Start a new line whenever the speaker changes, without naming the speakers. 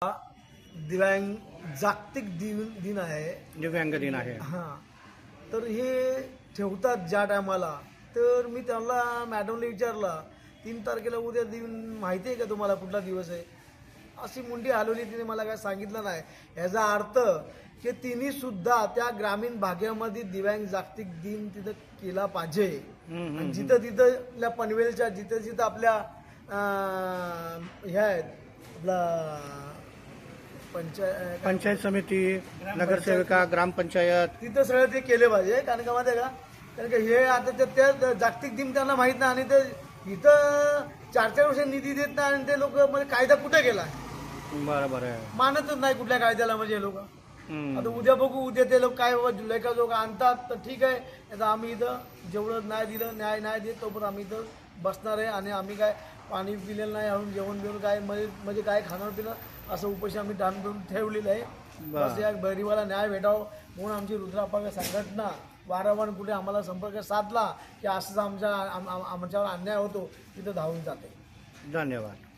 दिव्यांग जागतिक दिन दिन आहे.
दिव्यांग दिन आहे.
हां. तर हे ठेवतात ज्या टायमाला. तर मी त्यांना मॅडमला विचारलं तीन तारखेला उद्या दिन माहिती आहे का तुम्हाला कुठला दिवस आहे? अशी मुंडी हलवली तिने मला काय सांगितलं नाही. याचा अर्थ की तिने सुद्धा त्या ग्रामीण भागामध्ये दिव्यांग जागतिक दिन तिथं केला पाहिजे. आणि जिथं तिथं आपल्या पनवेलच्या जिथं जिथं आपल्या ह्या आहेत आपला पंचायत
पंचायत समिती नगरसेविका ग्रामपंचायत.
तिथं सगळं ते केले पाहिजे कारण का माहिती का? कारण का हे आता ते- त्या जागतिक दिन त्यांना माहीत नाही आणि ते इथं चार चार वर्ष निधी देत नाही आणि ते लोक म्हणजे कायदा कुठे गेला?
बरं बरं.
मानतच नाही कुठल्या कायद्याला म्हणजे लोक. आता उद्या बघू उद्या ते लोक काय लेखा जोग आणतात तर ठीक आहे. आता आम्ही इथं जेवढं नाही दिलं न्याय नाही देत तोपर्यंत आम्ही इथं बसणार आहे आणि आम्ही काय पाणी पिलेलं नाही अजून जेवण बिवण काय म्हणजे म्हणजे काय खाणं पिणं असं उपाशी आम्ही डान करून ठेवलेलं आहे. बस या गरीबाला न्याय भेटावं म्हणून आमची रुद्रापाक संघटना वारंवार कुठे आम्हाला संपर्क साधला की असंच आमच्या आम- आम- आमच्यावर अन्याय होतो तिथं धावून जाते.
धन्यवाद.